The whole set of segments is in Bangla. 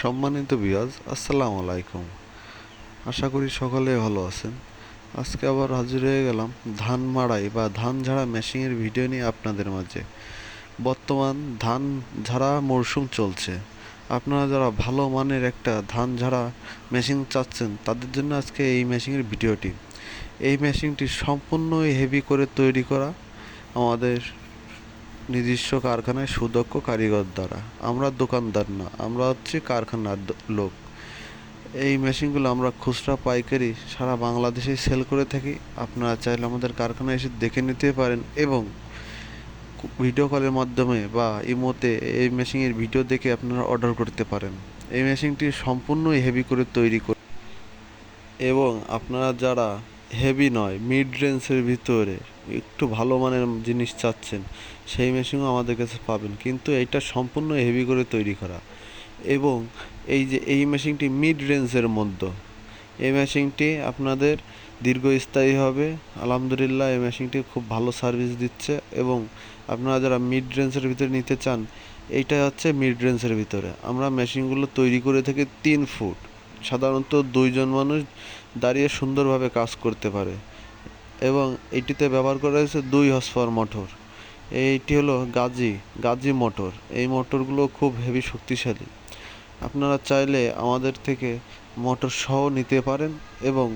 সম্মানিত বিয়াজ আসসালামু আলাইকুম। আশা করি সকলে ভালো আছেন। আজকে আবার হাজির হয়ে গেলাম ধান মাড়াই বা ধান ঝাড়া মেশিনের ভিডিও নিয়ে আপনাদের মাঝে। বর্তমান ধান ঝাড়া মরশুম চলছে। আপনারা যারা ভালো মানের একটা ধান ঝাড়া মেশিন চাচ্ছেন, তাদের জন্য আজকে এই মেশিনের ভিডিওটি। এই মেশিনটি সম্পূর্ণই হেভি করে তৈরি করা। আমাদের নিজস্ব কারখানায় সুদক্ষ কারিগর দ্বারা। আমরা দোকানদার না, আমরা হচ্ছে কারখানার লোক। এই মেশিনগুলো আমরা খুচরা পাইকারি সারা বাংলাদেশে সেল করে থাকি। আপনারা চাইলে আমাদের কারখানায় এসে দেখে নিতে পারেন এবং ভিডিও কলের মাধ্যমে বা ইমোতে এই মেশিনের ভিডিও দেখে আপনারা অর্ডার করতে পারেন। এই মেশিনটি সম্পূর্ণই হেভি করে তৈরি করে এবং আপনারা যারা হেভি নয় মিড রেঞ্জের ভিতরে একটু ভালো মানের জিনিস চাচ্ছেন, সেই মেশিনও আমাদের কাছে পাবেন। কিন্তু এটা সম্পূর্ণ হেভি করে তৈরি করা। এবং এই যে, এই মেশিনটি মিড রেঞ্জের মধ্যে। এই মেশিনটি আপনাদের দীর্ঘস্থায়ী হবে। আলহামদুলিল্লাহ, এই মেশিনটি খুব ভালো সার্ভিস দিচ্ছে। এবং আপনারা যারা মিড রেঞ্জের ভিতরে নিতে চান, এইটা হচ্ছে মিড রেঞ্জের ভিতরে। আমরা মেশিনগুলো তৈরি করে থাকি তিন ফুট সাধারণত দুইজন মানুষ দাঁড়িয়ে সুন্দরভাবে কাজ করতে পারে। এবং এটিতে ব্যবহার করা হয়েছে দুই হর্স মোটর। এইটি হলো গাজি গাজি মোটর। এই মোটরগুলো খুব হেভি শক্তিশালী। আপনারা চাইলে আমাদের থেকে মোটর সহ নিতে পারেন এবং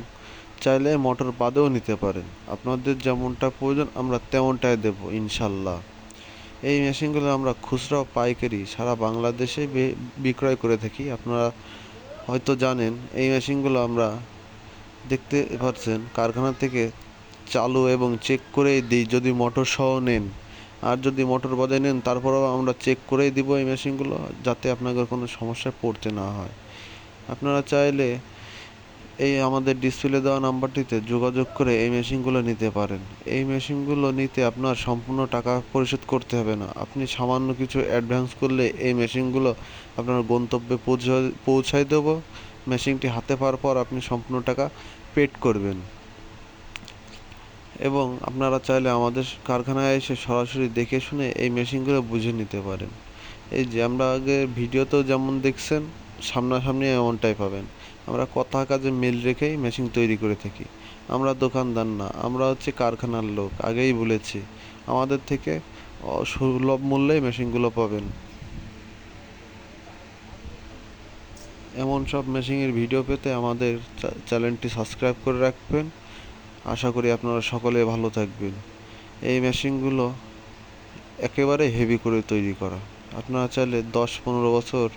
চাইলে মোটর বাদেও নিতে পারেন। আপনাদের যেমনটা প্রয়োজন, আমরা তেমনটাই দেব, ইনশাল্লাহ। এই মেশিনগুলো আমরা খুচরা পাইকারি সারা বাংলাদেশে বিক্রয় করে থাকি। আপনারা হয়তো জানেন, এই মেশিনগুলো আমরা দেখতে পাচ্ছেন কারখানা থেকে চালু এবং চেক করেই দিই যদি মোটর সহ নেন। আর যদি মোটর বাদে নেন, তারপরেও আমরা চেক করেই দিব এই মেশিনগুলো যাতে আপনাদের কোনো সমস্যায় পড়তে না হয়। আপনারা চাইলে এই আমাদের ডিসপ্লে দেওয়া নাম্বারটিতে যোগাযোগ করে এই মেশিনগুলো নিতে পারেন। এই মেশিনগুলো নিতে আপনার সম্পূর্ণ টাকা পরিশোধ করতে হবে না। আপনি সামান্য কিছু অ্যাডভান্স করলে এই মেশিনগুলো আপনার গন্তব্যে পৌঁছা পৌঁছায় দেবো। মেশিনটি হাতে পাওয়ার পর আপনি সম্পূর্ণ টাকা পেড করবেন। এবং আপনারা চাইলে আমাদের কারখানায় এসে সরাসরি দেখে শুনে এই মেশিনগুলো বুঝে নিতে পারেন। এই যে আমরা আগে ভিডিওতেও যেমন দেখছেন, সামনাসামনি এমনটাই পাবেন। আমরা কথা কাজে মিল রেখেই মেশিন তৈরি করে থাকি। আমরা দোকানদার না, আমরা হচ্ছে কারখানার লোক, আগেই বলেছি। আমাদের থেকে সুলভ মূল্যে মেশিনগুলো পাবেন। এমন সব মেশিনের ভিডিও পেতে আমাদের চ্যানেলটি সাবস্ক্রাইব করে রাখবেন। আশা করি আপনারা সকলে ভালো থাকবেন। এই মেশিনগুলো একেবারে হেভি করে তৈরি করা। আপনারা চাইলে দশ পনেরো বছর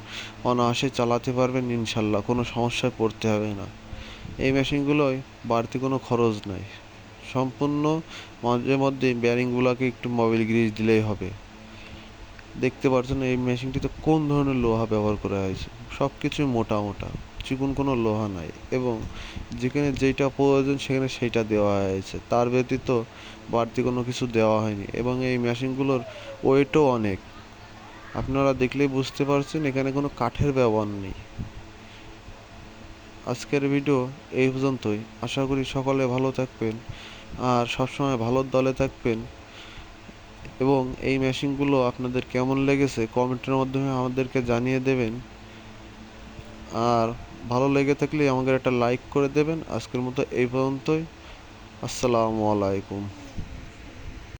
অনায়াসে চালাতে পারবেন, ইনশাল্লাহ, কোনো সমস্যায় পড়তে হবে না। এই মেশিনগুলোয় বাড়তি কোনো খরচ নাই। সম্পূর্ণ মাঝে মধ্যে ব্যারিংগুলোকে একটু মোবিল গ্রিজ দিলেই হবে। দেখতে পাচ্ছেন এই মেশিনটিতে কোন ধরনের লোহা ব্যবহার করা হয়েছে? সব কিছুই মোটা মোটা। চিকন কোনো লোহা নাই এবং যেখানে যেটা প্রয়োজন সেখানে সেইটা দেওয়া হয়েছে। তার ব্যতীত বাড়তি কোনো কিছু দেওয়া হয়নি এবং এই মেশিনগুলোর ওয়েটও অনেক। আপনারা দেখলেই বুঝতে পারছেন এখানে কোনো কাঠের ব্যবহার নেই। আজকের ভিডিও এই পর্যন্তই। আশা করি সকলে ভালো থাকবেন আর সবসময় ভালোর দলে থাকবেন। এবং এই মেশিনগুলো আপনাদের কেমন লেগেছে কমেন্টের মাধ্যমে আমাদেরকে জানিয়ে দেবেন। আর ভালো লেগে থাকলে আমাকে একটা লাইক করে দেবেন। আজকের মতো এই পর্যন্তই। আসসালামু আলাইকুম।